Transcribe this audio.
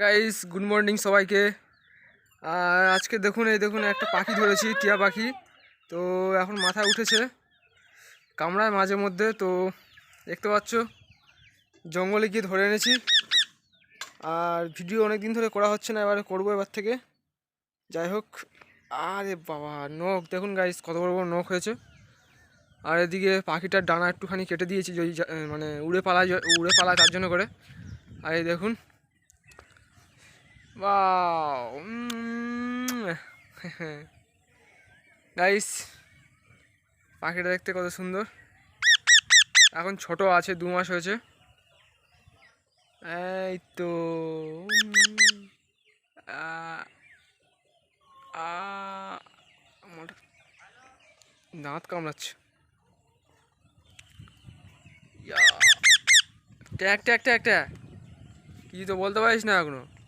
Guys good morning সবাইকে। আর আজকে দেখুন, এই দেখুন একটা পাখি ধরেছি, টিয়া পাখি। তো এখন মাথায় উঠেছে, কামড়ায় মাঝে মধ্যে। তো দেখতে পাচ্ছ, জঙ্গলে গিয়ে ধরে এনেছি। আর ভিডিও অনেক দিন ধরে করা হচ্ছে না, এবারে করব এবার থেকে। যাই হোক, আরে বাবা, নখ। দেখুন গাইস কত বড় বড় নখ হয়েছে। আর এদিকে পাখিটার ডানা একটুখানি কেটে দিয়েছি যদি মানে উড়ে পালা উড়ে পালা তার জন্য করে। আর এই দেখুন Wow. গাইস পাখিটা দেখতে কত সুন্দর। এখন ছোট আছে, দু মাস হয়েছে। এই তো। দাঁত কামড়াচ্ছে। ট্যাক ট্যাক ট্যাক ট্যাক। কিছু তো বলতে পারিস না এখনও।